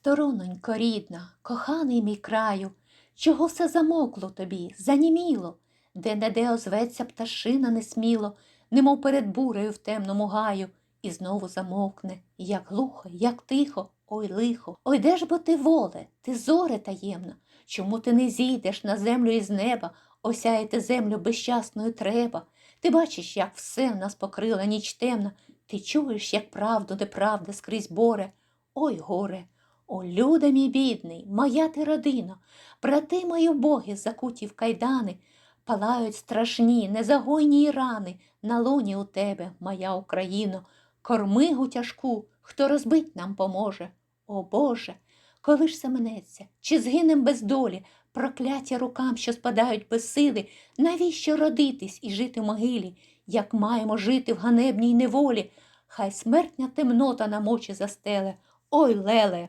Сторононько рідна, коханий мій краю, чого все замокло тобі, заніміло, де не де озветься пташина несміло, немов перед бурею в темному гаю, і знову замовкне, як глухо, як тихо, ой лихо. Ой, де ж бо ти воле, ти зоре таємна, чому ти не зійдеш на землю із неба, осяяти землю безщасною треба. Ти бачиш, як все в нас покрила ніч темна, ти чуєш, як правду неправда скрізь боре. Ой, горе, о, люде мій бідний, моя ти родина, брати мої боги, закуті в кайдани, палають страшні, незагойні рани. На луні у тебе, моя Україно, кормигу тяжку, хто розбить нам поможе. О Боже, коли ж се минеться, чи згинем без долі, прокляття рукам, що спадають без сили, навіщо родитись і жити в могилі, як маємо жити в ганебній неволі? Хай смертня темнота нам очі застеле. Ой, леле,